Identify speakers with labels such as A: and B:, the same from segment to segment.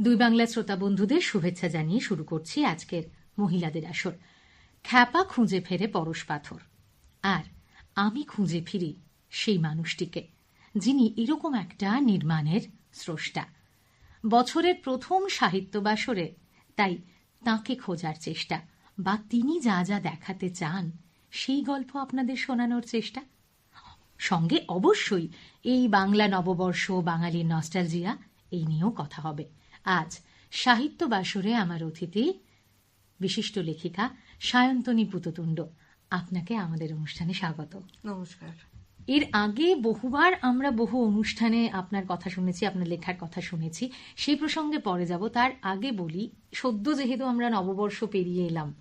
A: দুই বাংলা শ্রোতা বন্ধুদের শুভেচ্ছা জানিয়ে শুরু করছি আজকের মহিলাদের আসর। খ্যাপা খুঁজে ফেরে পরশ পাথর। আর আমি খুঁজে ফিরি সেই মানুষটিকে, যিনি এরকম একটা নির্মাণের স্রষ্টা। বছরের প্রথম সাহিত্য বাসরে তাই তাকে খোঁজার চেষ্টা বা তিনি যা যা দেখাতে চান, সেই গল্প আপনাদের শোনানোর চেষ্টা। সঙ্গে অবশ্যই এই বাংলা নববর্ষ, বাঙালির নস্টালজিয়া, এই নিয়েও কথা হবে। আজ সাহিত্য বাসরে আমার অতিথি বিশিষ্ট লেখিকা সায়ন্তনী পুততুণ্ড। আপনাকে আমাদের অনুষ্ঠানে স্বাগত।
B: নমস্কার।
A: এর আগে বহুবার আমরা বহু অনুষ্ঠানে আপনার কথা শুনেছি আপনার লেখার কথা শুনেছি। সেই প্রসঙ্গে পরে যাব। তার আগে বলি সদ্য যেহেতু আমরা নববর্ষ পেরিয়ে এলাম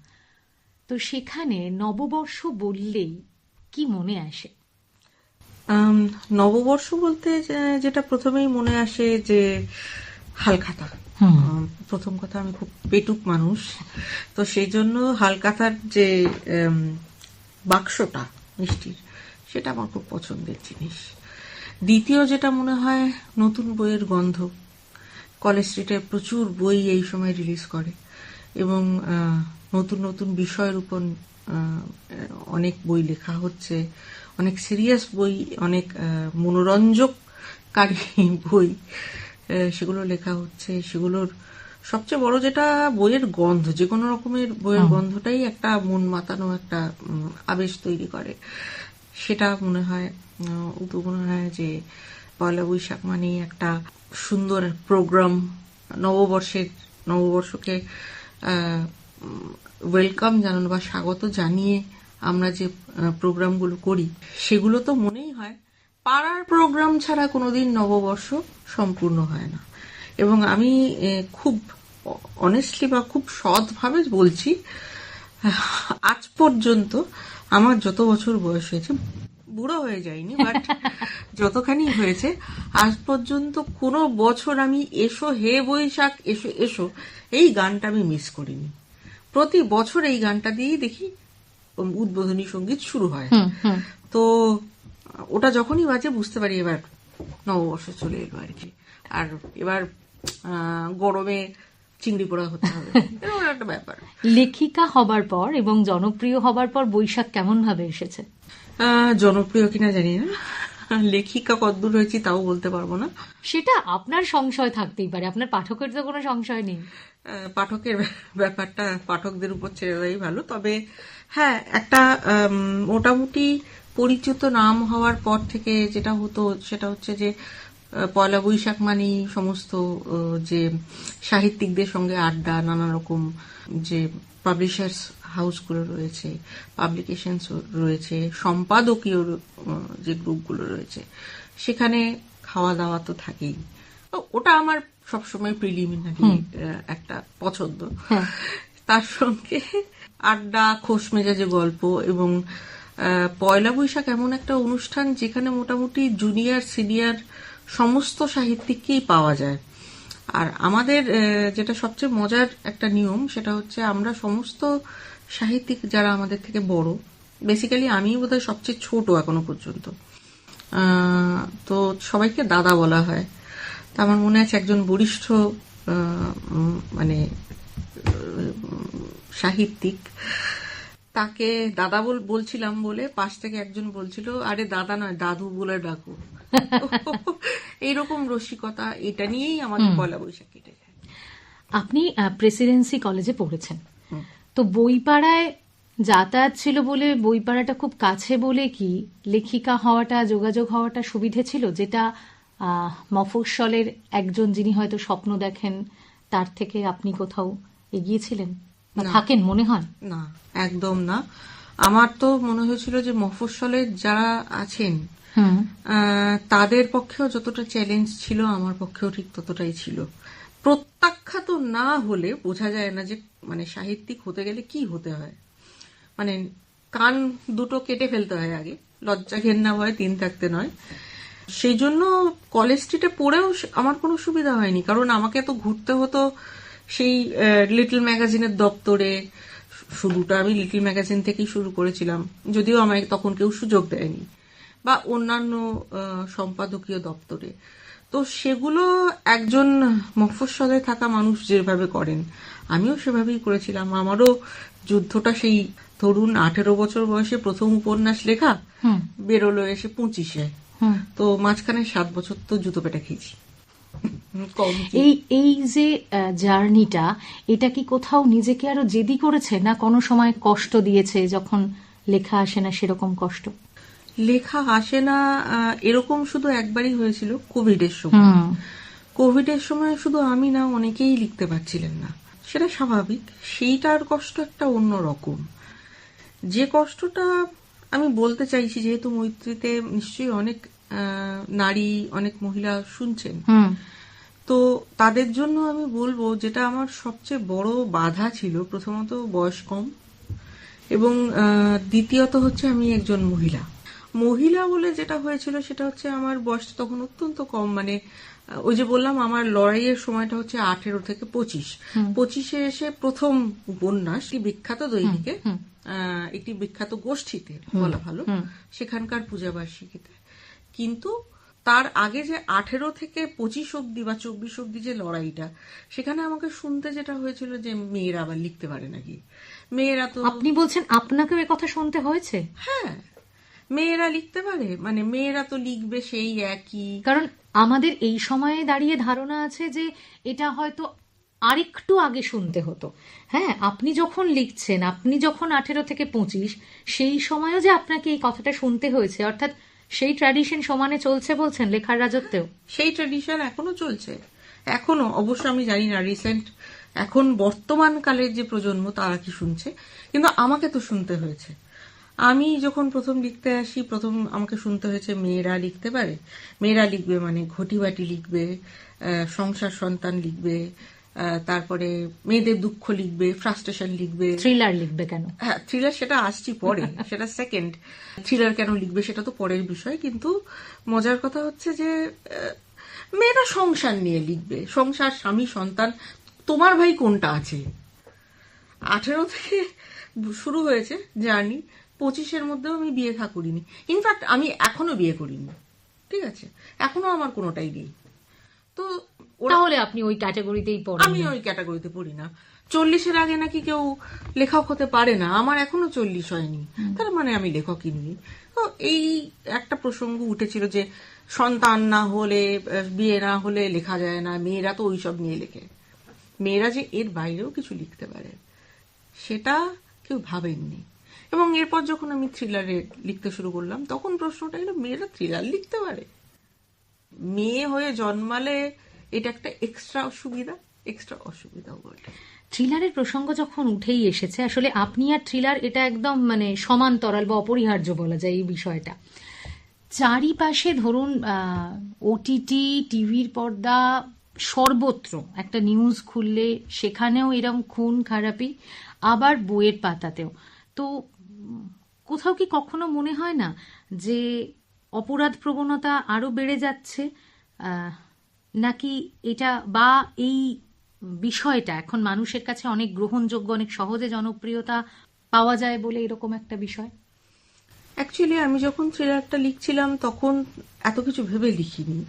A: তো সেখানে নববর্ষ বললেই কি মনে আসে?
B: নববর্ষ বলতে যেটা প্রথমেই মনে আসে যে হালখাতা। প্রথম কথা আমি খুব পেটুক মানুষ। তো সেই জন্য হালখাতার যে বাক্সটা মিষ্টির সেটা আমার খুব পছন্দের জিনিস। দ্বিতীয় যেটা মনে হয় নতুন বইয়ের গন্ধ। কলেজ স্ট্রিটে প্রচুর বই এই সময় রিলিজ করে এবং নতুন নতুন বিষয়ের উপর অনেক বই লেখা হচ্ছে অনেক সিরিয়াস বই অনেক মনোরঞ্জককারী বই। সেগুলো লেখা হচ্ছে সেগুলোর সবচেয়ে বড় যেটা বইয়ের গন্ধ যে কোনো রকমের বইয়ের গন্ধটাই একটা মন মাতানো একটা আবেশ তৈরি করে। সেটা মনে হয় তো মনে হয় যে পয়লা বৈশাখ মানে একটা সুন্দর প্রোগ্রাম নববর্ষের নববর্ষকে ওয়েলকাম জানানো বা স্বাগত জানিয়ে আমরা যে প্রোগ্রামগুলো করি সেগুলো তো মনেই হয়। পাড়ার প্রোগ্রাম ছাড়া কোনোদিন নববর্ষ সম্পূর্ণ হয় না। এবং আমি খুব অনেস্টলি বা খুব সৎভাবে বলছি আজ পর্যন্ত আমার যত বছর বয়স হয়েছে বুড়ো হয়ে যায়নি বাট যতখানি হয়েছে আজ পর্যন্ত কোনো বছর আমি এসো হে বৈশাখ এসো এসো এই গানটা আমি মিস করিনি। প্রতি বছর এই গানটা দিয়েই দেখি উদ্বোধনী সংগীত শুরু হয়। তো ওটা যখনই বাজে বুঝতে পারি এবার নববর্ষ চলে এলো আর কি। আর এবার গরমে চিংড়ি পোড়া হতে হবে। এরকম একটা ব্যাপার।
A: লেখিকা হবার পর এবং জনপ্রিয় হবার পর বৈশাখ কেমন ভাবে এসেছে
B: জনপ্রিয় কিনা জানি না। লেখিকা কতদূর হয়েছি তাও বলতে পারব না।
A: সেটা আপনার সংশয় থাকতেই পারে। আপনার পাঠকের তো কোনো সংশয় নেই।
B: পাঠকের ব্যাপারটা পাঠকদের উপর ছেড়ে দেওয়াই ভালো। তবে হ্যাঁ একটা মোটামুটি পরিচিত নাম হওয়ার পর থেকে যেটা হতো সেটা হচ্ছে যে পয়লা বৈশাখ মানেই সমস্ত যে সাহিত্যিকদের সঙ্গে আড্ডা নানা রকম যে পাবলিশার্স হাউসগুলো রয়েছে পাবলিকেশনস রয়েছে সম্পাদকীয় যে গ্রুপগুলো রয়েছে সেখানে খাওয়া দাওয়া তো থাকেই। ওটা আমার সবসময় প্রিলিমিনারি একটা পছন্দ। তার সঙ্গে আড্ডা খোশ মেজাজে গল্প এবং পয়লা বৈশাখ এমন একটা অনুষ্ঠান যেখানে মোটামুটি জুনিয়র সিনিয়র সমস্ত সাহিত্যিককেই পাওয়া যায়। আর আমাদের যেটা সবচেয়ে মজার একটা নিয়ম, সেটা হচ্ছে আমরা সমস্ত সাহিত্যিক যারা আমাদের থেকে বড় বেসিক্যালি আমি বোধহয় সবচেয়ে ছোট এখনও পর্যন্ত। তো সবাইকে দাদা বলা হয়। তা আমার মনে আছে একজন বরিষ্ঠ মানে সাহিত্যিক তাকে দাদা বল বলছিলাম বলে পাশ থেকে একজন বলছিল আরে দাদা নয় দাদু বলে ডাকো। এইরকম রসিকতা এটা নিয়েই আমাদের পয়লা বৈশাখ কেটে যায়।
A: আপনি প্রেসিডেন্সি কলেজে পড়েছেন। তো বইপাড়ায় যাতায়াত ছিল বলে বইপাড়াটা খুব কাছে বলে কি লেখিকা হওয়াটা যোগাযোগ হওয়াটা সুবিধে ছিল? যেটা আহ, মফস্বলের একজন যিনি হয়তো স্বপ্ন দেখেন তার থেকে আপনি কোথাও এগিয়েছিলেন? থাকেন মনে হয়?
B: না একদম না। আমার তো মনে হয়েছিল যে মফস্বলের যারা আছেন তাদের পক্ষেও যতটা চ্যালেঞ্জ ছিল আমার পক্ষেও ঠিক ততটাই ছিল। প্রত্যাখ্যাত না হলে বোঝা যায় না যে মানে সাহিত্যিক হতে গেলে কি হতে হয়। মানে কান দুটো কেটে ফেলতে হয় আগে লজ্জা ঘেন্না ভয় তিন থাকতে নয়। সেই জন্য কলেজ স্ট্রিটে পড়েও আমার কোনো সুবিধা হয়নি কারণ আমাকে তো ঘুরতে হতো সেই লিটল ম্যাগাজিনের দপ্তরে শুরুটা আমি লিটল ম্যাগাজিন থেকেই শুরু করেছিলাম। যদিও আমায় তখন কেউ সুযোগ দেয়নি। বা অন্যান্য সম্পাদকীয় দপ্তরে। তো সেগুলো একজন মফস্বলে থাকা মানুষ যেভাবে করেন আমিও সেভাবেই করেছিলাম। আমারও যুদ্ধটা সেই ধরুন আঠেরো বছর বয়সে প্রথম উপন্যাস লেখা বেরোলো এসে পঁচিশে। তো মাঝখানে সাত বছর তো জুতো পেটা খেয়েছি?
A: এই এই যে জার্নিটা এটা কি কোথাও নিজেকে আরও জেদি করেছে না কোনো সময় কষ্ট দিয়েছে যখন লেখা আসে না সেরকম কষ্ট?
B: লেখা আসে না এরকম শুধু একবারই হয়েছিল কোভিডের সময়। কোভিডের সময় শুধু আমি না অনেকেই লিখতে পারছিলেন না। সেটা স্বাভাবিক সেইটার কষ্ট একটা অন্য রকম। যে কষ্টটা আমি বলতে চাইছি যেহেতু মৈত্রীতে নিশ্চয়ই অনেক নারী অনেক মহিলা শুনছেন। তো তাদের জন্য আমি বলব যেটা আমার সবচেয়ে বড় বাধা ছিল প্রথমত বয়স কম এবং আহ, দ্বিতীয়ত হচ্ছে আমি একজন মহিলা। মহিলা বলে যেটা হয়েছিল সেটা হচ্ছে আমার বয়স তখন অত্যন্ত কম মানে ওই যে বললাম আমার লড়াইয়ের সময়টা হচ্ছে আঠেরো থেকে পঁচিশ। পঁচিশে এসে প্রথম উপন্যাস বিখ্যাত দৈনিকে আহ, একটি বিখ্যাত গোষ্ঠীতে বলা ভালো সেখানকার পূজাবার্ষিকীতে। কিন্তু তার আগে যে আঠেরো থেকে পঁচিশ অব্দি বা চব্বিশ অব্দি যে লড়াইটা সেখানে আমাকে শুনতে যেটা হয়েছিল যে মেয়েরা আবার লিখতে পারে নাকি। মেয়েরা তো
A: আপনি বলছেন আপনাকেও এ কথা শুনতে হয়েছে?
B: হ্যাঁ। মেয়েরা লিখতে পারে। মানে মেয়েরা তো লিখবে সেই একই।
A: কারণ আমাদের এই সময়ে দাঁড়িয়ে ধারণা আছে যে এটা হয়তো আরেকটু আগে শুনতে হতো। হ্যাঁ আপনি যখন লিখছেন আপনি যখন আঠেরো থেকে পঁচিশ সেই সময়ও যে আপনাকে এই কথাটা শুনতে হয়েছে অর্থাৎ সেই ট্র্যাডিশন সমানে চলছে বলছেন লেখার রাজত্বেও।
B: সেই ট্রেডিশন এখনও চলছে। এখনও, অবশ্য আমি জানি না রিসেন্ট এখন বর্তমান কালের যে প্রজন্ম, তারা কি শুনছে? কিন্তু আমাকে তো শুনতে হয়েছে। আমি যখন প্রথম লিখতে আসি, প্রথম আমাকে শুনতে হয়েছে, মেয়েরা লিখতে পারে? মেয়েরা লিখবে মানে ঘটিবাটি লিখবে সংসার সন্তান লিখবে তারপরে মেয়েদের দুঃখ লিখবে ফ্রাস্ট্রেশন লিখবে।
A: থ্রিলার লিখবে কেন?
B: হ্যাঁ থ্রিলার সেটা আসছি পরে সেটা সেকেন্ড থ্রিলার কেন লিখবে সেটা তো পরের বিষয় কিন্তু মজার কথা হচ্ছে যে মেয়েরা সংসার নিয়ে লিখবে। সংসার স্বামী সন্তান তোমার ভাই কোনটা আছে? আঠেরো থেকে শুরু হয়েছে জার্নি পঁচিশের মধ্যেও আমি বিয়ে থা করিনি। ইনফ্যাক্ট আমি এখনও বিয়ে করিনি। ঠিক আছে? এখনও আমার কোনোটাই নেই। তো
A: তাহলে আপনি ওই ক্যাটাগরিতেই পড়েন
B: আমি ওই ক্যাটাগরিতে পড়ি না। চল্লিশের আগে নাকি কেউ লেখক হতে পারে না। আমার এখনও চল্লিশ হয়নি। তার মানে আমি লেখকই নই তো এই একটা প্রসঙ্গ উঠেছিল যে সন্তান না হলে বিয়ে না হলে লেখা যায় না। মেয়েরা তো ওইসব নিয়ে লেখে। মেয়েরা যে এর বাইরেও কিছু লিখতে পারে সেটা কেউ ভাবেননি। এবং এরপর যখন আমি থ্রিলারে লিখতে শুরু করলাম তখন প্রশ্নটা এলো মেয়েরা থ্রিলার লিখতে পারে? মেয়ে হয়ে জন্মালে এটা একটা এক্সট্রা অসুবিধা এক্সট্রা অসুবিধাও বটে।
A: থ্রিলারের প্রসঙ্গ যখন উঠেই এসেছে, আসলে আপনি আর থ্রিলার এটা একদম মানে সমান্তরাল বা অপরিহার্য বলা যায় এই বিষয়টা। চারিপাশে ধরুন ওটিটি টিভির পর্দা, সর্বত্র একটা নিউজ খুললে সেখানেও এরম খুন, খারাপি, আবার বইয়ের পাতাতেও। তো কোথাও কি কখনো মনে হয় না যে অপরাধ প্রবণতা আরও বেড়ে যাচ্ছে? নাকি এটা বা এই বিষয়টা, এখন মানুষের কাছে অনেক গ্রহণযোগ্য, অনেক সহজে জনপ্রিয়তা পাওয়া যায় বলে এরকম একটা বিষয়?
B: অ্যাকচুয়ালি আমি যখন থ্রিলারটা লিখছিলাম, তখন এত কিছু ভেবে লিখিনি।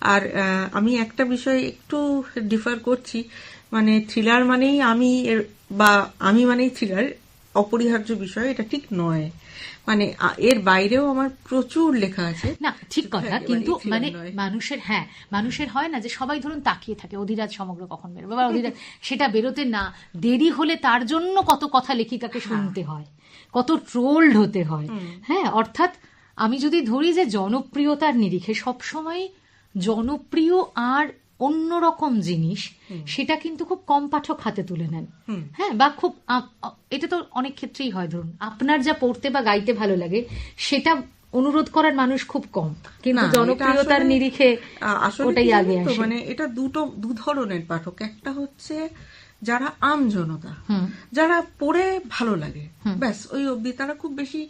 B: আর আমি একটা বিষয় একটু ডিফার করছি। মানে থ্রিলার মানেই আমি বা আমি মানেই থ্রিলার অপরিহার্য বিষয় এটা ঠিক নয়। মানে এর বাইরেও আমার প্রচুর লেখা আছে।
A: না ঠিক কথা কিন্তু মানে মানুষের হ্যাঁ মানুষের হয় না যে সবাই ধরুন তাকিয়ে থাকে অধিরাজ সমগ্র কখন বেরোবে? বা অধিরাজ সেটা বেরোতে না দেরি হলে তার জন্য কত কথা লেখিকাকে শুনতে হয় কত ট্রোল্ড হতে হয়। হ্যাঁ অর্থাৎ আমি যদি ধরি যে জনপ্রিয়তার নিরিখে সবসময় জনপ্রিয় আর অন্যরকম জিনিস সেটা কিন্তু খুব কম পাঠক হাতে তুলে নেন। হ্যাঁ বা খুব এটা তো অনেক ক্ষেত্রেই হয় ধরুন। আপনার যা পড়তে বা গাইতে ভালো লাগে সেটা অনুরোধ করার মানুষ খুব কম। কিন্তু জনপ্রিয়তার নিরিখে ওটাই আগে আসে।
B: মানে এটা দুটো দু ধরনের পাঠক। একটা হচ্ছে যারা আম জনতা যারা পড়ে ভালো লাগে। ব্যাস ওই অবধি। তারা খুব বেশি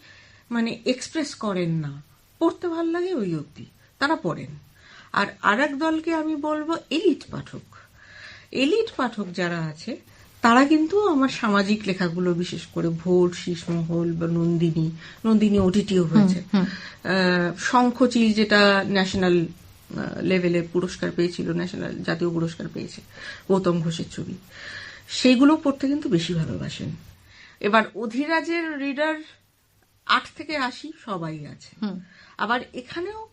B: মানে এক্সপ্রেস করেন না। পড়তে ভালো লাগে ওই অবধি। তারা পড়েন। আর আরেক দলকে আমি বলব এলিট পাঠক। এলিট পাঠক যারা আছে তারা কিন্তু আমার সামাজিক লেখাগুলো বিশেষ করে ভোর শীষমহল বা নন্দিনী নন্দিনী ওটিটিও হয়েছে। শঙ্খচিল যেটা ন্যাশনাল লেভেলে পুরস্কার পেয়েছিল ন্যাশনাল জাতীয় পুরস্কার পেয়েছে গৌতম ঘোষের ছবি। সেইগুলো পড়তে কিন্তু বেশি ভালোবাসেন। এবার অধিরাজের রিডার আট থেকে আশি সবাই আছে। আবার এখানেও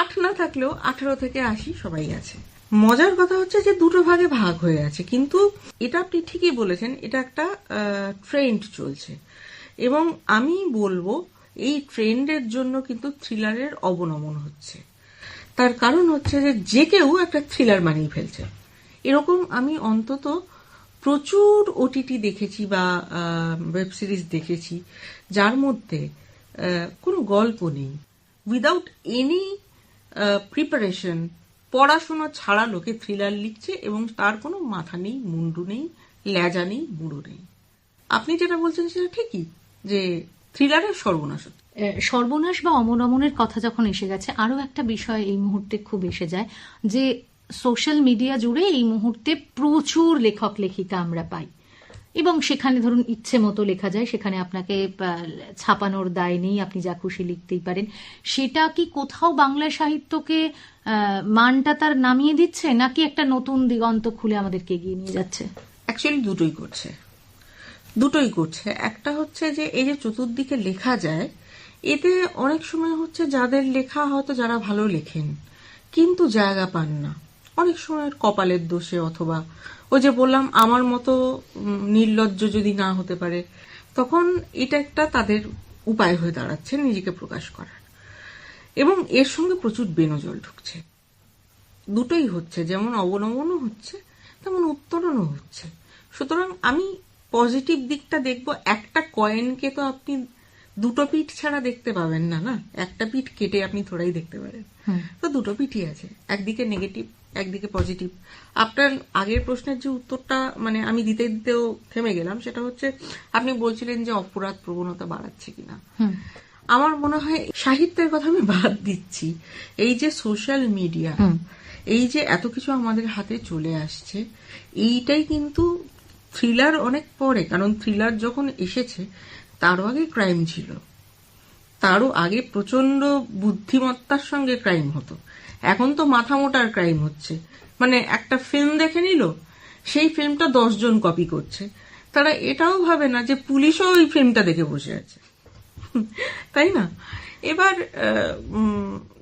B: আট না থাকলেও আঠারো থেকে আশি সবাই আছে। মজার কথা হচ্ছে যে দুটো ভাগে ভাগ হয়ে আছে, কিন্তু এটা আপনি ঠিকই বলেছেন, এটা একটা ট্রেন্ড চলছে। এবং আমি বলব, এই ট্রেন্ডের জন্য কিন্তু থ্রিলারের অবনমন হচ্ছে। তার কারণ হচ্ছে যে যে কেউ একটা থ্রিলার বানিয়ে ফেলছে। এরকম আমি অন্তত প্রচুর ওটিটি দেখেছি বা ওয়েব সিরিজ দেখেছি, যার মধ্যে কোনো গল্প নেই। উইদাউট এনি প্রিপারেশন পড়াশোনা ছাড়া লোকে থ্রিলার লিখছে এবং তার কোনো মাথা নেই, মুন্ডু নেই লেজা নেই, বুড়ো নেই আপনি যেটা বলছেন সেটা ঠিকই, যে থ্রিলারের সর্বনাশ।
A: সর্বনাশ বা অমরমনের কথা যখন এসে গেছে আরও একটা বিষয় এই মুহূর্তে খুব এসে যায়, যে সোশ্যাল মিডিয়া জুড়ে এই মুহূর্তে প্রচুর লেখক লেখিকা আমরা পাই এবং সেখানে ধরুন ইচ্ছে মতো লেখা যায়, সেখানে আপনাকে ছাপানোর দায় নেই, আপনি যা খুশি লিখতেই পারেন। সেটা কি কোথাও বাংলা সাহিত্যকে মানটা তার নামিয়ে দিচ্ছে, নাকি একটা নতুন দিগন্ত খুলে আমাদেরকে এগিয়ে নিয়ে যাচ্ছে?
B: অ্যাকচুয়ালি দুটোই করছে। দুটোই করছে। একটা হচ্ছে যে, এই যে চতুর্দিকে লেখা যায়, এতে অনেক সময় হচ্ছে যাদের লেখা হয়তো যারা ভালো লেখেন, কিন্তু জায়গা পান না। অনেক সময় কপালের দোষে অথবা ওই যে বললাম আমার মতো নির্লজ্জ যদি না হতে পারে তখন এটা একটা তাদের উপায় হয়ে দাঁড়াচ্ছে নিজেকে প্রকাশ করার। এবং এর সঙ্গে প্রচুর বেনজল ঢুকছে। দুটোই হচ্ছে যেমন অবনমনও হচ্ছে তেমন উত্তরণও হচ্ছে। সুতরাং আমি পজিটিভ দিকটা দেখব একটা কয়েনকে তো আপনি দুটো পিঠ ছাড়া দেখতে পাবেন না না? একটা পিঠ কেটে আপনি থোড়াই দেখতে পারেন। তো দুটো পিঠই আছে। একদিকে নেগেটিভ একদিকে পজিটিভ আপনার আগের প্রশ্নের যে উত্তরটা মানে আমি দিতে দিতেও থেমে গেলাম সেটা হচ্ছে আপনি বলছিলেন যে অপরাধ প্রবণতা বাড়াচ্ছে কিনা। আমার মনে হয় সাহিত্যের কথা আমি বাদ দিচ্ছি। এই যে সোশ্যাল মিডিয়া এই যে এত কিছু আমাদের হাতে চলে আসছে এইটাই কিন্তু থ্রিলার অনেক পরে কারণ থ্রিলার যখন এসেছে তারও আগে ক্রাইম ছিল। তারও আগে প্রচণ্ড বুদ্ধিমত্তার সঙ্গে ক্রাইম হতো। এখন তো মাথা মোটার ক্রাইম হচ্ছে। মানে একটা ফিল্ম দেখে নিল সেই ফিল্মটা দশজন কপি করছে। তারা এটাও ভাবে না যে পুলিশও ওই ফিল্মটা দেখে বসে আছে। তাই না? এবার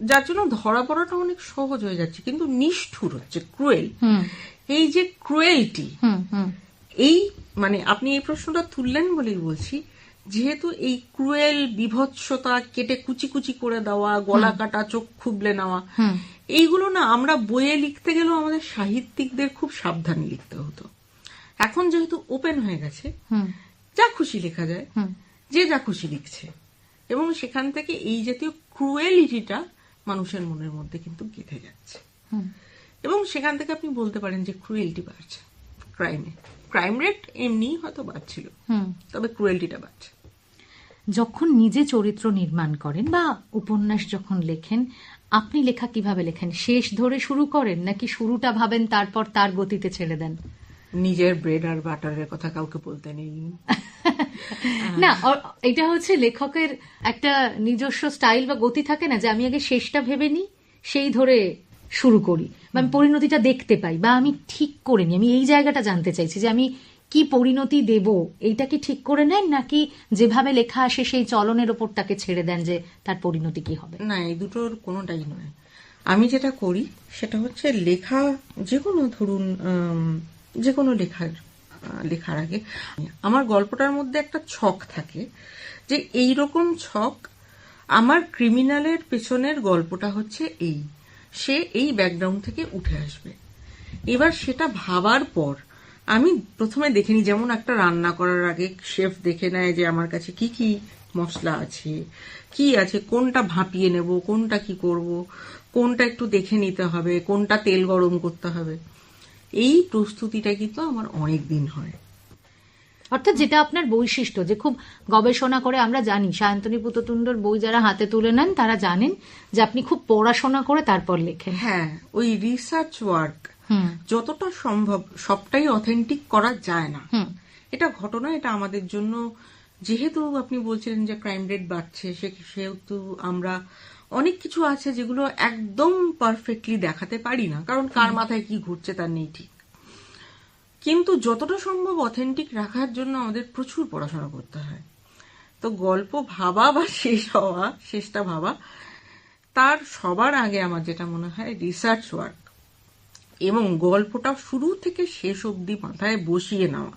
B: যার জন্য ধরা পড়াটা অনেক সহজ হয়ে যাচ্ছে কিন্তু নিষ্ঠুর হচ্ছে ক্রুয়েল এই যে ক্রুয়েলটি এই মানে আপনি এই প্রশ্নটা তুললেন বলেই বলছি যেহেতু এই ক্রুয়েল বিভৎসতা কেটে কুচি কুচি করে দেওয়া গলা কাটা চোখ খুবলে নেওয়া এইগুলো না আমরা বইয়ে লিখতে গেলেও আমাদের সাহিত্যিকদের খুব সাবধানে লিখতে হতো। এখন যেহেতু ওপেন হয়ে গেছে যা খুশি লেখা যায় যে যা খুশি লিখছে। এবং সেখান থেকে এই জাতীয় ক্রুয়েলিটিটা মানুষের মনের মধ্যে কিন্তু গেঁথে যাচ্ছে। এবং সেখান থেকে আপনি বলতে পারেন যে ক্রুয়েলিটি বাড়ছে। ক্রাইমে ক্রাইম রেট এমনি হয়তো বাড়ছিল।
A: হুম।
B: তবে ক্রুয়েলিটিটা বাড়ছে।
A: যখন নিজে চরিত্র নির্মাণ করেন বা উপন্যাস যখন লেখেন আপনি লেখা কীভাবে লেখেন? শেষ ধরে শুরু করেন নাকি শুরুটা ভাবেন তারপর তার গতিতে ছেড়ে দেন?
B: নিজের ব্রেড আর বাটারের কথা কাউকে বলতে নেই।
A: না এটা হচ্ছে লেখকের একটা নিজস্ব স্টাইল বা গতি থাকে না যে আমি আগে শেষটা ভেবে নিই সেই ধরে শুরু করি বা আমি পরিণতিটা দেখতে পাই বা আমি ঠিক করে নিই। আমি এই জায়গাটা জানতে চাইছি যে আমি কি পরিণতি দেব? এইটা কি ঠিক করে নেন নাকি যেভাবে লেখা আসে সেই চলনের ওপর তাকে ছেড়ে দেন যে তার পরিণতি কি হবে?
B: না এই দুটোর কোনোটাই নয়। আমি যেটা করি সেটা হচ্ছে লেখা যে কোনো ধরুন যে কোনো লেখার লেখার আগে আমার গল্পটার মধ্যে একটা ছক থাকে যে এই রকম ছক আমার ক্রিমিনালের পেছনের গল্পটা হচ্ছে এই। সে এই ব্যাকগ্রাউন্ড থেকে উঠে আসবে। এবার সেটা ভাবার পর আমি প্রথমে দেখে নিই, যেমন একটা রান্না করার আগে শেফ দেখে নেয় যে আমার কাছে কি কি মশলা আছে, কি আছে, কোনটা ভাপিয়ে নেব, কোনটা কি করব, কোনটা একটু দেখে নিতে হবে, কোনটা তেল গরম করতে হবে। এই প্রস্তুতিটা কিন্তু আমার অনেক দিন হয়।
A: অর্থাৎ যেটা আপনার বৈশিষ্ট্য যে খুব গবেষণা করে আমরা জানি সায়ন্তনী পুততুণ্ডর বই যারা হাতে তুলে নেন তারা জানেন যে আপনি খুব পড়াশোনা করে তারপর লেখেন।
B: হ্যাঁ ওই রিসার্চ ওয়ার্ক
A: হুম।
B: যতটা সম্ভব সবটাই অথেন্টিক করা যায় না। এটা ঘটনা এটা আমাদের জন্য যেহেতু আপনি বলছিলেন যে ক্রাইম রেট বাড়ছে সেহেতু আমরা অনেক কিছু আছে যেগুলো একদম পারফেক্টলি দেখাতে পারি না কারণ কার মাথায় কি ঘুরছে তার নেই ঠিক। কিন্তু যতটা সম্ভব অথেন্টিক রাখার জন্য আমাদের প্রচুর পড়াশোনা করতে হয়। তো গল্প ভাবা বা শেষ হওয়া শেষটা ভাবা তার সবার আগে আমার যেটা মনে হয় রিসার্চ ওয়ার্ক এবং গল্পটা শুরু থেকে শেষ অবধি মাথায় বসিয়ে নেওয়া।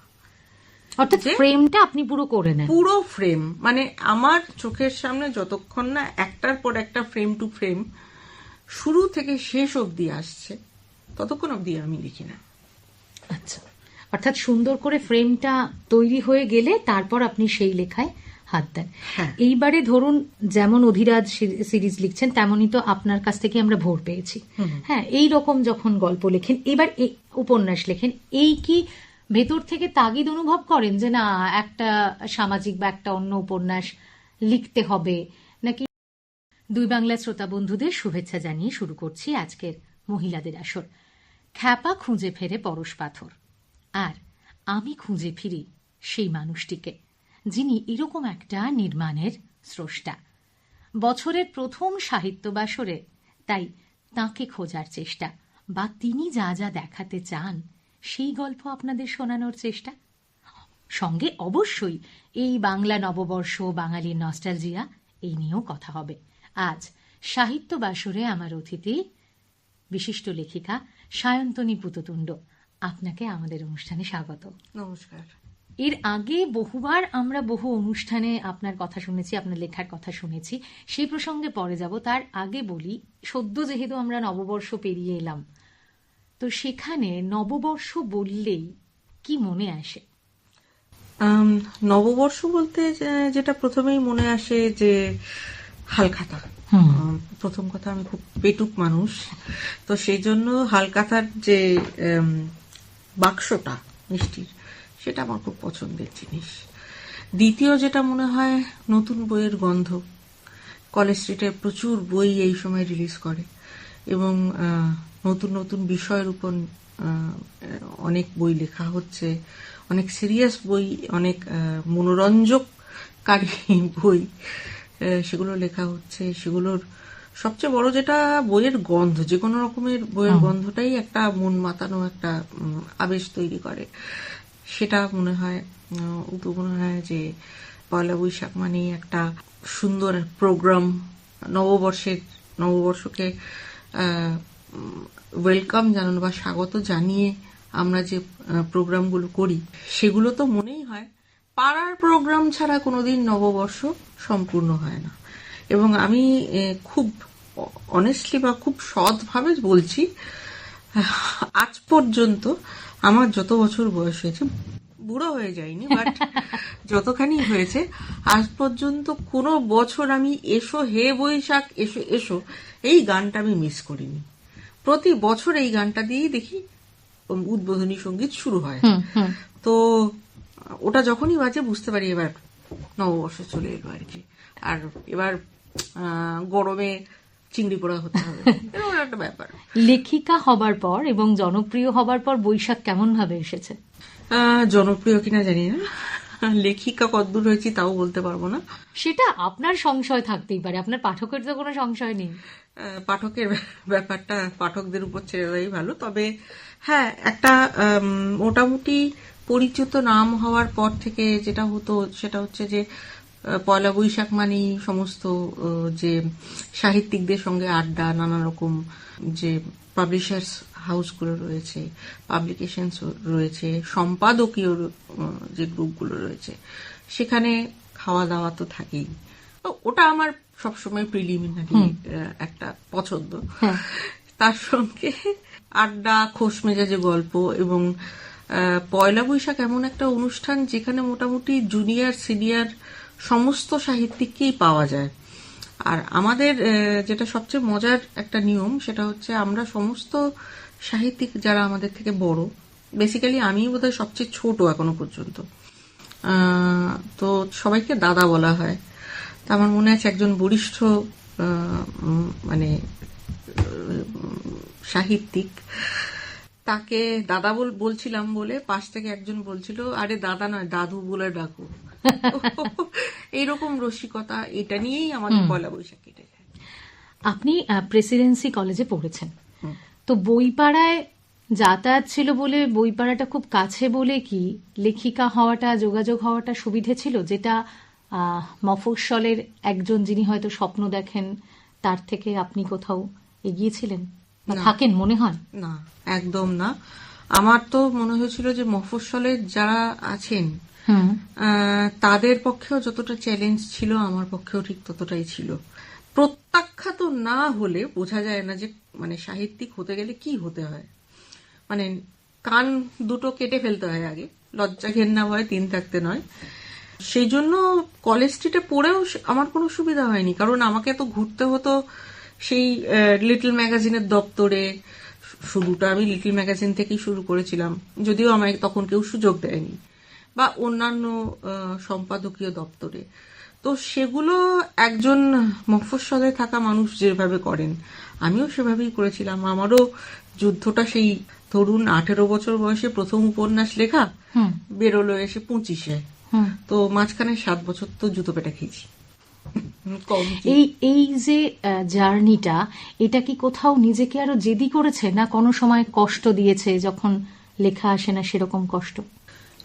A: অর্থাৎ ফ্রেমটা আপনি পুরো করে নেন।
B: পুরো ফ্রেম মানে আমার চোখের সামনে যতক্ষণ না একটার পর একটা ফ্রেম টু ফ্রেম শুরু থেকে শেষ অবধি আসছে ততক্ষণ অবধি আমি লিখি না।
A: আচ্ছা। অর্থাৎ সুন্দর করে ফ্রেমটা তৈরি হয়ে গেলে তারপর আপনি সেই লেখায় হাত দেন।
B: হ্যাঁ।
A: এইবারে ধরুন যেমন অধিরাজ সিরিজ লিখছেন তেমনই তো আপনার কাছ থেকে আমরা ভোর পেয়েছি। হ্যাঁ এই রকম যখন গল্প লেখেন এবার উপন্যাস লেখেন এই কি ভেতর থেকে তাগিদ অনুভব করেন যে না একটা সামাজিক বা একটা অন্য উপন্যাস লিখতে হবে? নাকি দুই বাংলা শ্রোতা বন্ধুদের শুভেচ্ছা জানিয়ে শুরু করছি আজকের মহিলাদের আসর। খ্যাপা খুঁজে ফেরে পরশ পাথর। আর আমি খুঁজে ফিরি সেই মানুষটিকে, যিনি এরকম একটা নির্মাণের স্রষ্টা। বছরের প্রথম সাহিত্য বাসরে তাই তাকে খোঁজার চেষ্টা বা তিনি যা যা দেখাতে চান, সেই গল্প আপনাদের শোনানোর চেষ্টা। সঙ্গে অবশ্যই এই বাংলা নববর্ষ, বাঙালির নস্টালজিয়া, এই নিয়েও কথা হবে। আজ সাহিত্য বাসরে আমার অতিথি, বিশিষ্ট লেখিকা সায়ন্তনী পুততুণ্ড। আপনাকে আমাদের অনুষ্ঠানে স্বাগত।
B: নমস্কার।
A: এর আগে বহুবার আমরা বহু অনুষ্ঠানে আপনার কথা শুনেছি আপনার লেখার কথা শুনেছি। সেই প্রসঙ্গে পরে যাব। তার আগে বলি সদ্য যেহেতু আমরা নববর্ষ পেরিয়ে এলাম তো সেখানে নববর্ষ বললেই কি মনে আসে?
B: নববর্ষ বলতে যেটা প্রথমেই মনে আসে যে হালখাতা। প্রথম কথা আমি খুব পেটুক মানুষ তো সেই জন্য হালখাতার যে বাক্সটা, মিষ্টির, সেটা আমার খুব পছন্দের জিনিস। দ্বিতীয় যেটা মনে হয়, নতুন বইয়ের গন্ধ। কলেজ স্ট্রিটে প্রচুর বই এই সময় রিলিজ করে এবং নতুন নতুন বিষয়ের উপর অনেক বই লেখা হচ্ছে, অনেক সিরিয়াস বই, অনেক মনোরঞ্জককারী বই সেগুলো লেখা হচ্ছে, সেগুলোর সবচেয়ে বড় যেটা বইয়ের গন্ধ যে কোনো রকমের বইয়ের গন্ধটাই একটা মন মাতানো একটা আবেশ তৈরি করে। সেটা মনে হয় তো মনে হয় যে পয়লা বৈশাখ মানে একটা সুন্দর প্রোগ্রাম নববর্ষের নববর্ষকে ওয়েলকাম জানানো বা স্বাগত জানিয়ে আমরা যে প্রোগ্রামগুলো করি সেগুলো তো মনেই হয় পাড়ার প্রোগ্রাম ছাড়া কোনোদিন নববর্ষ সম্পূর্ণ হয় না। এবং আমি খুব অনেস্টলি বা খুব সৎভাবে বলছি আজ পর্যন্ত আমার যত বছর বয়স হয়েছে বুড়ো হয়ে যায়নি বাট যতখানি হয়েছে আজ পর্যন্ত কোনো বছর আমি এসো হে বৈশাখ এসো এসো এই গানটা আমি মিস করিনি। প্রতি বছর এই গানটা দিয়েই দেখি উদ্বোধনী সংগীত শুরু হয়। তো ওটা যখনই বাজে বুঝতে পারি এবার নববর্ষ চলে এলো আর কি। আর এবার আহ, গরমে চিংড়ি পোড়া হতে হবে। এরকম একটা ব্যাপার।
A: লেখিকা হবার পর এবং জনপ্রিয় হবার পর বৈশাখ কেমন ভাবে এসেছে?
B: আহ, জনপ্রিয় কিনা জানি না। লেখিকা কদ্দূর হয়েছি তাও বলতে পারব না।
A: সেটা আপনার সংশয় থাকতেই পারে। আপনার পাঠকের তো কোনো সংশয় নেই।
B: পাঠকের ব্যাপারটা পাঠকদের উপর ছেড়ে দেওয়াই ভালো। তবে হ্যাঁ একটা মোটামুটি পরিচিত নাম হওয়ার পর থেকে যেটা হতো সেটা হচ্ছে যে পয়লা বৈশাখ মানেই সমস্ত যে সাহিত্যিকদের সঙ্গে আড্ডা নানা রকম যে পাবলিশার্স হাউসগুলো রয়েছে পাবলিকেশনস রয়েছে সম্পাদকীয় যে গ্রুপগুলো রয়েছে সেখানে খাওয়া দাওয়া তো থাকেই। তো ওটা আমার সবসময় প্রিলিমিনারি একটা পছন্দ। তার সঙ্গে আড্ডা খোশ মেজাজে গল্প এবং পয়লা বৈশাখ এমন একটা অনুষ্ঠান যেখানে মোটামুটি জুনিয়র সিনিয়র সমস্ত সাহিত্যিককেই পাওয়া যায়। আর আমাদের যেটা সবচেয়ে মজার একটা নিয়ম, সেটা হচ্ছে আমরা সমস্ত সাহিত্যিক যারা আমাদের থেকে বড় বেসিক্যালি আমি বোধহয় সবচেয়ে ছোট এখনও পর্যন্ত। তো সবাইকে দাদা বলা হয়। তা আমার মনে আছে একজন বরিষ্ঠ মানে সাহিত্যিক। তাকে দাদা বল, বলছিলাম বলে পাশ থেকে একজন বলছিল, আরে দাদা নয়, দাদু বলে ডাকো। এইরকম রসিকতা এটা নিয়েই আমাদের পয়লা বৈশাখ কেটে যায়।
A: আপনি প্রেসিডেন্সি কলেজে পড়েছেন। তো বইপাড়ায় যাতায়াত ছিল বলে বইপাড়াটা খুব কাছে বলে কি লেখিকা হওয়াটা যোগাযোগ হওয়াটা সুবিধে ছিল? যেটা আহ, মফস্বলের একজন যিনি হয়তো স্বপ্ন দেখেন তার থেকে আপনি কোথাও এগিয়েছিলেন? বা থাকেন মনে হয়?
B: না একদম না। আমার তো মনে হয়েছিল যে মফস্বলের যারা আছেন তাদের পক্ষেও যতটা চ্যালেঞ্জ ছিল, আমার পক্ষেও ঠিক ততটাই ছিল। প্রত্যাখ্যাত না হলে বোঝা যায় না যে মানে সাহিত্যিক হতে গেলে কি হতে হয়। মানে কান দুটো কেটে ফেলতে হয় আগে, লজ্জা ঘেন্না ভয় তিন থাকতে নয়। সেই জন্য কলেজ স্ট্রিটে পড়েও আমার কোনো সুবিধা হয়নি। কারণ আমাকে তো ঘুরতে হতো সেই লিটল ম্যাগাজিনের দপ্তরে। শুরুটা আমি লিটল ম্যাগাজিন থেকেই শুরু করেছিলাম। যদিও আমায় তখন কেউ সুযোগ দেয়নি। বা অন্যান্য সম্পাদকীয় দপ্তরে। তো সেগুলো একজন মফস্বলে থাকা মানুষ যেভাবে করেন আমিও সেভাবেই করেছিলাম। আমারও যুদ্ধটা সেই ধরুন আঠেরো বছর বয়সে প্রথম উপন্যাস লেখা বেরোলো এসে পঁচিশে। তো মাঝখানে সাত বছর তো জুতো পেটা খেয়েছি।
A: এই এই যে জার্নিটা এটা কি কোথাও নিজেকে আরও জেদি করেছে? না কোনো সময় কষ্ট দিয়েছে যখন লেখা আসে না সেরকম কষ্ট?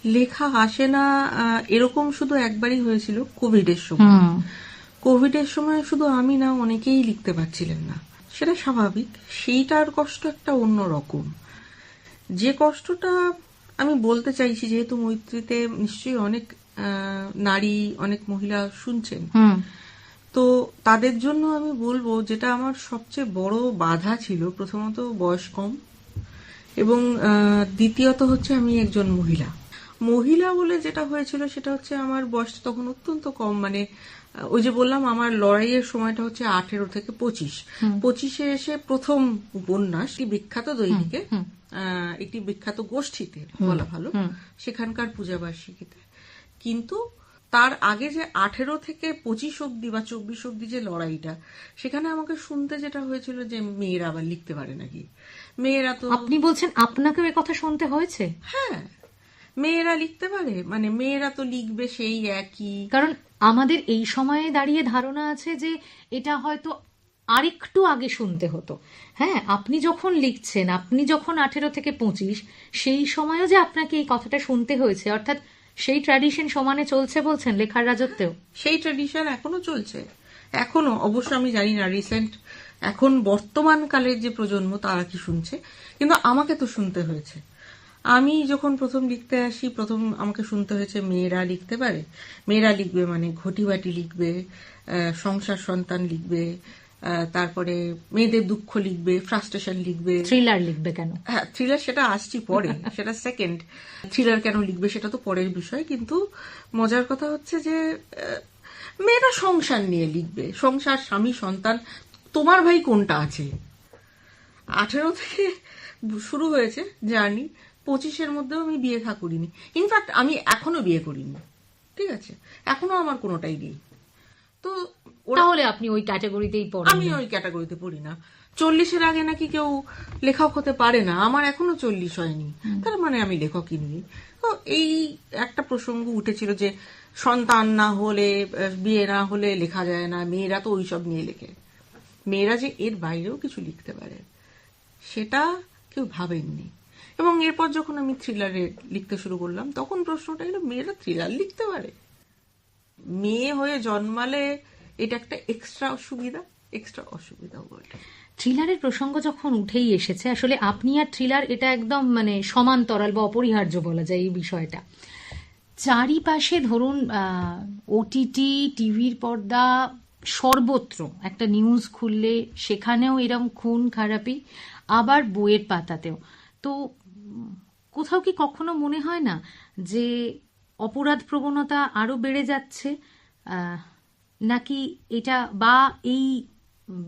B: লেখা আসে না এরকম শুধু একবারই হয়েছিল কোভিডের সময়। কোভিডের সময় শুধু আমি না অনেকেই লিখতে পারছিলেন না। সেটা স্বাভাবিক। সেইটার কষ্ট একটা অন্য রকম। যে কষ্টটা আমি বলতে চাইছি যেহেতু মৈত্রীতে নিশ্চয়ই অনেক আহ, নারী অনেক মহিলা শুনছেন। তো তাদের জন্য আমি বলব যেটা আমার সবচেয়ে বড় বাধা ছিল প্রথমত বয়স কম এবং আহ, দ্বিতীয়ত হচ্ছে আমি একজন মহিলা। মহিলা বলে যেটা হয়েছিল সেটা হচ্ছে আমার বয়সটা তখন অত্যন্ত কম মানে ওই যে বললাম আমার লড়াইয়ের সময়টা হচ্ছে আঠেরো থেকে পঁচিশ। পঁচিশে এসে প্রথম উপন্যাস বিখ্যাত দৈনিকে একটি বিখ্যাত গোষ্ঠীতে বলা ভালো সেখানকার পূজাবার্ষিকীতে। কিন্তু তার আগে যে আঠেরো থেকে পঁচিশ অব্দি বা চব্বিশ অব্দি যে লড়াইটা সেখানে আমাকে শুনতে যেটা হয়েছিল যে মেয়েরা আবার লিখতে পারে নাকি। মেয়েরা তো
A: আপনি বলছেন আপনাকেও এ কথা শুনতে হয়েছে?
B: হ্যাঁ। মেয়েরা লিখতে পারে? মানে মেয়েরা তো লিখবে সেই একই।
A: কারণ আমাদের এই সময়ে দাঁড়িয়ে ধারণা আছে যে এটা হয়তো আরেকটু আগে শুনতে হতো। হ্যাঁ আপনি যখন লিখছেন আপনি যখন আঠেরো থেকে পঁচিশ সেই সময়ও যে আপনাকে এই কথাটা শুনতে হয়েছে অর্থাৎ সেই ট্র্যাডিশন সমানে চলছে বলছেন লেখার রাজত্বেও।
B: সেই ট্রেডিশন এখনও চলছে। এখনও অবশ্য আমি জানি না রিসেন্ট এখন বর্তমান কালের যে প্রজন্ম তারা কি শুনছে? কিন্তু আমাকে তো শুনতে হয়েছে। আমি যখন প্রথম লিখতে আসি প্রথম আমাকে শুনতে হয়েছে মেয়েরা লিখতে পারে। মেয়েরা লিখবে মানে ঘটিবাটি লিখবে সংসার সন্তান লিখবে তারপরে মেয়েদের দুঃখ লিখবে ফ্রাস্ট্রেশন লিখবে।
A: থ্রিলার লিখবে কেন?
B: হ্যাঁ থ্রিলার সেটা আসছি পরে সেটা সেকেন্ড থ্রিলার কেন লিখবে সেটা তো পরের বিষয় কিন্তু মজার কথা হচ্ছে যে মেয়েরা সংসার নিয়ে লিখবে। সংসার স্বামী সন্তান তোমার ভাই কোনটা আছে? আঠেরো থেকে শুরু হয়েছে জার্নি। পঁচিশের মধ্যেও আমি বিয়ে থা করিনি। ইনফ্যাক্ট আমি এখনও বিয়ে করিনি। ঠিক আছে? এখনও আমার কোনোটাই নেই। তো
A: তাহলে আপনি ওই ক্যাটাগরিতেই পড়েন
B: আমি ওই ক্যাটাগরিতে পড়ি না। চল্লিশের আগে নাকি কেউ লেখক হতে পারে না। আমার এখনও চল্লিশ হয়নি। তার মানে আমি লেখকই নই। তো এই একটা প্রসঙ্গ উঠেছিল যে সন্তান না হলে বিয়ে না হলে লেখা যায় না। মেয়েরা তো ওইসব নিয়ে লেখে। মেয়েরা যে এর বাইরেও কিছু লিখতে পারে সেটা কেউ ভাবেননি। এবং এরপর যখন আমি থ্রিলারে লিখতে শুরু করলাম, তখন প্রশ্নটা এলো, মেয়েরা থ্রিলার লিখতে পারে? মেয়ে হয়ে জন্মালে এটা একটা এক্সট্রা অসুবিধা এক্সট্রা অসুবিধাও বটে
A: থ্রিলারের প্রসঙ্গ যখন উঠেই এসেছে, আসলে আপনি আর থ্রিলার এটা একদম মানে সমান্তরাল বা অপরিহার্য বলা যায় এই বিষয়টা। চারিপাশে ধরুন ওটিটি টিভির পর্দা, সর্বত্র একটা নিউজ খুললে সেখানেও এরকম খুন খারাপি, আবার বইয়ের পাতাতেও। তো কোথাও কি কখনো মনে হয় না যে অপরাধ প্রবণতা আরও বেড়ে যাচ্ছে? নাকি এটা বা এই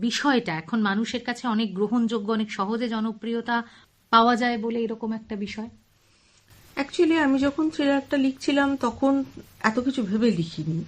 A: বিষয়টা, এখন মানুষের কাছে অনেক গ্রহণযোগ্য, অনেক সহজে জনপ্রিয়তা পাওয়া যায় বলে এরকম একটা বিষয়?
B: অ্যাকচুয়ালি আমি যখন থ্রিলারটা লিখছিলাম, তখন এত কিছু ভেবে লিখিনি।